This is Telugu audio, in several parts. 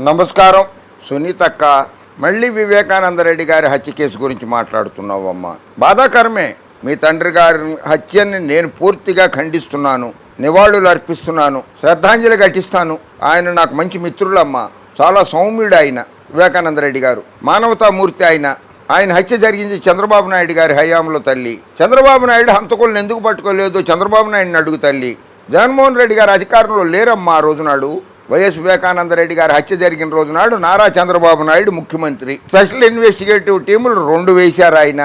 నమస్కారం. సునీతక్క మళ్ళీ వివేకానంద రెడ్డి గారి హత్య కేసు గురించి మాట్లాడుతున్నావమ్మా. బాధాకరమే. మీ తండ్రి గారి హత్యని నేను పూర్తిగా ఖండిస్తున్నాను. నివాళులు అర్పిస్తున్నాను. శ్రద్ధాంజలి ఘటిస్తాను. ఆయన నాకు మంచి మిత్రులమ్మా. చాలా సౌమ్యుడు ఆయన వివేకానంద రెడ్డి గారు మానవతామూర్తి ఆయన. ఆయన హత్య జరిగింది చంద్రబాబు నాయుడు గారి హయాంలో తల్లి. చంద్రబాబు నాయుడు హంతకులను ఎందుకు పట్టుకోలేదు? చంద్రబాబు నాయుడిని అడుగు తల్లి. జగన్మోహన్ రెడ్డి గారు అధికారంలో లేరమ్మా ఆ రోజునాడు వైఎస్ వివేకానంద రెడ్డి గారి హత్య జరిగిన రోజు నాడు నారా చంద్రబాబు నాయుడు ముఖ్యమంత్రి. స్పెషల్ ఇన్వెస్టిగేటివ్ టీములు రెండు వేశారు ఆయన.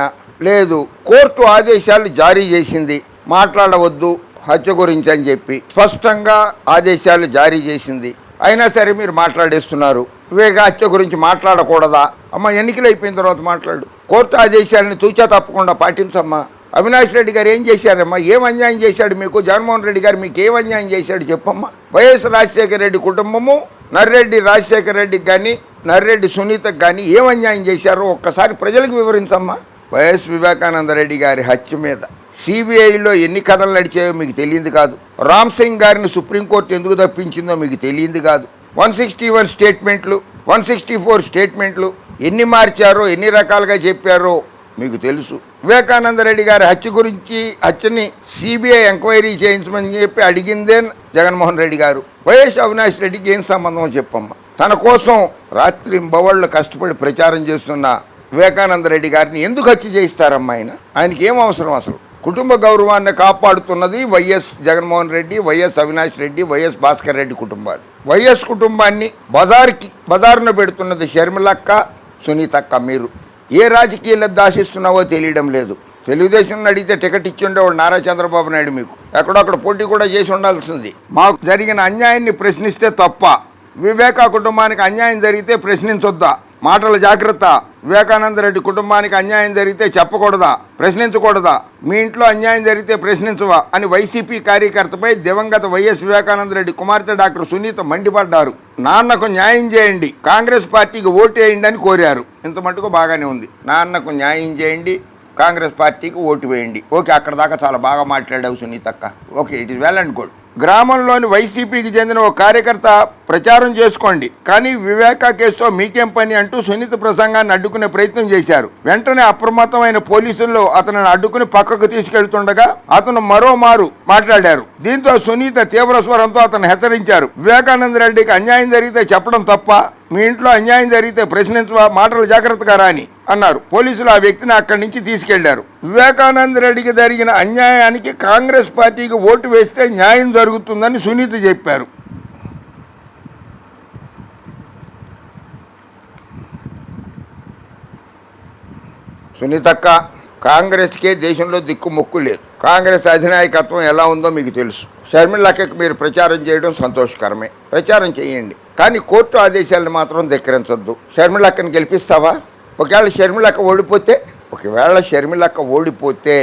లేదు కోర్టు ఆదేశాలు జారీ చేసింది. మాట్లాడవద్దు హత్య గురించి అని చెప్పి స్పష్టంగా ఆదేశాలు జారీ చేసింది. అయినా సరే మీరు మాట్లాడేస్తున్నారు. వివేక హత్య గురించి మాట్లాడకూడదా? అమ్మ ఎన్నికలు అయిపోయిన తర్వాత మాట్లాడు. కోర్టు ఆదేశాలను తూచా తప్పకుండా పాటించమ్మా. అవినాష్ రెడ్డి గారు ఏం చేశారమ్మా? ఏం అన్యాయం చేశాడు మీకు? జగన్మోహన్ రెడ్డి గారు మీకు ఏం అన్యాయం చేశాడు చెప్పమ్మా? వైఎస్ రాజశేఖర రెడ్డి కుటుంబము నర్రెడ్డి రాజశేఖర రెడ్డికి కానీ నర్రెడ్డి సునీతకు కానీ ఏం అన్యాయం చేశారో ఒక్కసారి ప్రజలకు వివరించమ్మా. వైఎస్ వివేకానంద రెడ్డి గారి హత్య మీద సిబిఐలో ఎన్ని కథలు నడిచాయో మీకు తెలియదు కాదు. రామ్ సింగ్ గారిని సుప్రీంకోర్టు ఎందుకు తప్పించిందో మీకు తెలియదు కాదు. వన్ సిక్స్టీ వన్ స్టేట్మెంట్లు వన్ సిక్స్టీ ఫోర్ స్టేట్మెంట్లు ఎన్ని మార్చారో ఎన్ని రకాలుగా చెప్పారో మీకు తెలుసు. వివేకానంద రెడ్డి గారి హత్య గురించి హత్యని సిబిఐ ఎంక్వైరీ చేయించమని చెప్పి అడిగిందే జగన్మోహన్ రెడ్డి గారు. వైఎస్ అవినాష్ రెడ్డికి ఏం సంబంధం చెప్పమ్మా. తన కోసం రాత్రి బవళ్ళు కష్టపడి ప్రచారం చేస్తున్న వివేకానంద రెడ్డి గారిని ఎందుకు హత్య చేయిస్తారమ్మా ఆయన? ఆయనకి ఏం అవసరం అసలు? కుటుంబ గౌరవాన్ని కాపాడుతున్నది YS Jaganmohan Reddy YS Avinash Reddy YS Bhaskar Reddy కుటుంబాలు. వైఎస్ కుటుంబాన్ని బజార్కి బజార్ను పెడుతున్నది షర్మిలక్క సునీతక్క మీరు. ఏ రాజకీయాలకు దాశిస్తున్నావో తెలియడం లేదు. తెలుగుదేశం అడిగితే టికెట్ ఇచ్చి ఉండేవాడు నారా చంద్రబాబు నాయుడు మీకు. ఎక్కడొక్కడ పోటీ కూడా చేసి ఉండాల్సింది. మాకు జరిగిన అన్యాయాన్ని ప్రశ్నిస్తే తప్ప వివేకా కుటుంబానికి అన్యాయం జరిగితే ప్రశ్నించొద్దా? మాటల జాగ్రత్త. వివేకానంద రెడ్డి కుటుంబానికి అన్యాయం జరిగితే చెప్పకూడదా? ప్రశ్నించకూడదా? మీ ఇంట్లో అన్యాయం జరిగితే ప్రశ్నించవా? అని వైసీపీ కార్యకర్తపై దివంగత వైఎస్ వివేకానంద రెడ్డి కుమార్తె డాక్టర్ సునీత మండిపడ్డారు. నాన్నకు న్యాయం చేయండి. కాంగ్రెస్ పార్టీకి ఓటేయండి అని కోరారు. ఇంత మటుకు బాగానే ఉంది. నాన్నకు న్యాయం చేయండి. కాంగ్రెస్ పార్టీకి ఓటు వేయండి. ఓకే అక్కడ దాకా చాలా బాగా మాట్లాడావు సునీతక్క. Okay it is well and good. గ్రామంలోని వైసీపీకి చెందిన ఓ కార్యకర్త ప్రచారం చేసుకోండి. కానీ వివేకా కేసుతో మీకేం పని అంటూ సునీత ప్రసంగాన్ని అడ్డుకునే ప్రయత్నం చేశారు. వెంటనే అప్రమత్తమైన పోలీసుల్లో అతనిని అడ్డుకుని పక్కకు తీసుకెళ్తుండగా అతను మరోమారు మాట్లాడారు. దీంతో సునీత తీవ్ర స్వరంతో అతను హెచ్చరించారు. వివేకానంద రెడ్డికి అన్యాయం జరిగితే చెప్పడం తప్ప మీ ఇంట్లో అన్యాయం జరిగితే ప్రశ్నించవా? మాటలు జాగ్రత్తగా రాని అన్నారు. పోలీసులు ఆ వ్యక్తిని అక్కడి నుంచి తీసుకెళ్ళారు. వివేకానంద రెడ్డికి జరిగిన అన్యాయానికి కాంగ్రెస్ పార్టీకి ఓటు వేస్తే న్యాయం జరుగుతుందని సునీత చెప్పారు. సునీతక్క కాంగ్రెస్కే దేశంలో దిక్కు మొక్కు లేదు. కాంగ్రెస్ అధినాయకత్వం ఎలా ఉందో మీకు తెలుసు. షర్మిలక్కకి మీరు ప్రచారం చేయడం సంతోషకరమే. ప్రచారం చేయండి. కానీ కోర్టు ఆదేశాలను మాత్రం ధిక్కరించొద్దు. షర్మిలక్కని గెలిపిస్తావా? ఒకవేళ షర్మిలక్క ఓడిపోతే ఒకవేళ షర్మిలక్క ఓడిపోతే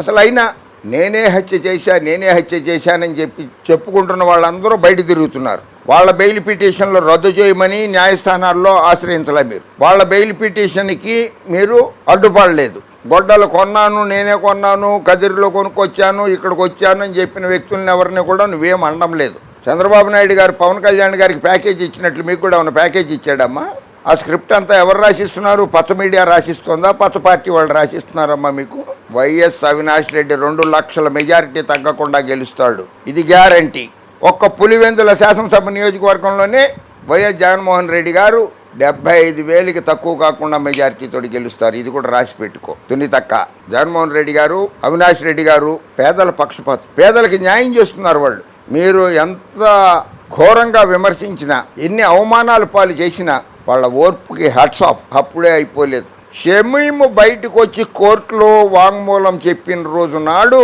అసలు అయినా నేనే హత్య చేశా నేనే హత్య చేశానని చెప్పి చెప్పుకుంటున్న వాళ్ళందరూ బయట తిరుగుతున్నారు. వాళ్ళ బెయిల్ పిటిషన్లు రద్దు చేయమని న్యాయస్థానాల్లో ఆశ్రయించలే మీరు. వాళ్ళ బెయిల్ పిటిషన్కి మీరు అడ్డుపడలేదు. గొడ్డలు కొన్నాను నేనే కొన్నాను కదిరిలో కొనుక్కొచ్చాను ఇక్కడికి వచ్చాను అని చెప్పిన వ్యక్తులను ఎవరిని కూడా నువ్వేం అనడం లేదు. చంద్రబాబు నాయుడు గారు పవన్ కళ్యాణ్ గారికి ప్యాకేజ్ ఇచ్చినట్లు మీకు కూడా ఏమైనా ప్యాకేజ్ ఇచ్చాడమ్మా? ఆ స్క్రిప్ట్ అంతా ఎవరు రాసిస్తున్నారు? పచ్చ మీడియా రాసిస్తుందా? పచ్చ పార్టీ వాళ్ళు రాసిస్తున్నారమ్మా మీకు? వైఎస్ అవినాష్ రెడ్డి రెండు లక్షల మెజారిటీ తగ్గకుండా గెలుస్తాడు. ఇది గ్యారంటీ. ఒక్క పులివెందుల శాసనసభ నియోజకవర్గంలోనే వైఎస్ జగన్మోహన్ రెడ్డి గారు డెబ్బై ఐదు వేలకి తక్కువ కాకుండా మెజారిటీతో గెలుస్తారు. ఇది కూడా రాసి పెట్టుకో. తునితక్క. జగన్మోహన్ రెడ్డి గారు అవినాష్ రెడ్డి గారు పేదల పక్షపాతం పేదలకి న్యాయం చేస్తున్నారు వాళ్ళు. మీరు ఎంత ఘోరంగా విమర్శించినా ఎన్ని అవమానాలు పాలు చేసినా వాళ్ళ ఓర్పుకి హట్స్ ఆఫ్ అప్పుడే అయిపోలేదు. షమీము బయటకు వచ్చి కోర్టులో వాంగ్మూలం చెప్పిన రోజు నాడు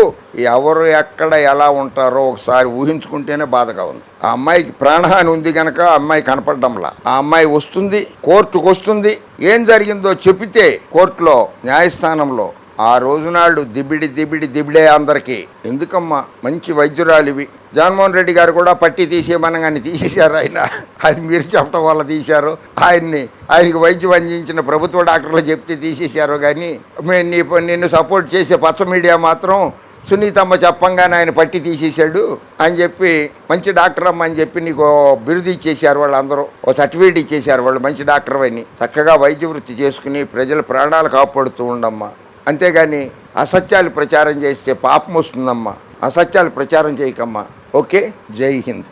ఎవరు ఎక్కడ ఎలా ఉంటారో ఒకసారి ఊహించుకుంటేనే బాధగా ఉంది. ఆ అమ్మాయికి ప్రాణహాని ఉంది కనుక ఆ అమ్మాయి కనపడడంలా. ఆ అమ్మాయి వస్తుంది కోర్టుకు వస్తుంది ఏం జరిగిందో చెబితే కోర్టులో న్యాయస్థానంలో ఆ రోజునాడు దిబిడి దిబిడి దిబిడే అందరికీ. ఎందుకమ్మా? మంచి వైద్యురాలివి. జగన్మోహన్ రెడ్డి గారు కూడా పట్టి తీసేయమనగానే తీసేశారు ఆయన. అది మీరు చెప్పడం వల్ల తీశారు. ఆయన్ని ఆయనకి వైద్యం అందించిన ప్రభుత్వ డాక్టర్లు చెప్తే తీసేశారు కానీ మేము నిన్ను సపోర్ట్ చేసే పచ్చ మీడియా మాత్రం సునీతమ్మ చెప్పంగానే ఆయన పట్టి తీసేశాడు అని చెప్పి మంచి డాక్టర్ అమ్మ అని చెప్పి నీకు బిరుదు ఇచ్చేసారు వాళ్ళందరూ. ఓ సర్టిఫికేట్ ఇచ్చేసారు వాళ్ళు మంచి డాక్టర్ అని చక్కగా వైద్య వృత్తి చేసుకుని ప్రజల ప్రాణాలు కాపాడుతూ ఉండమ్మా. అంతేగాని అసత్యాలు ప్రచారం చేస్తే పాపం వస్తుందమ్మా. అసత్యాలు ప్రచారం చేయకమ్మా. ఓకే? జై హింద్.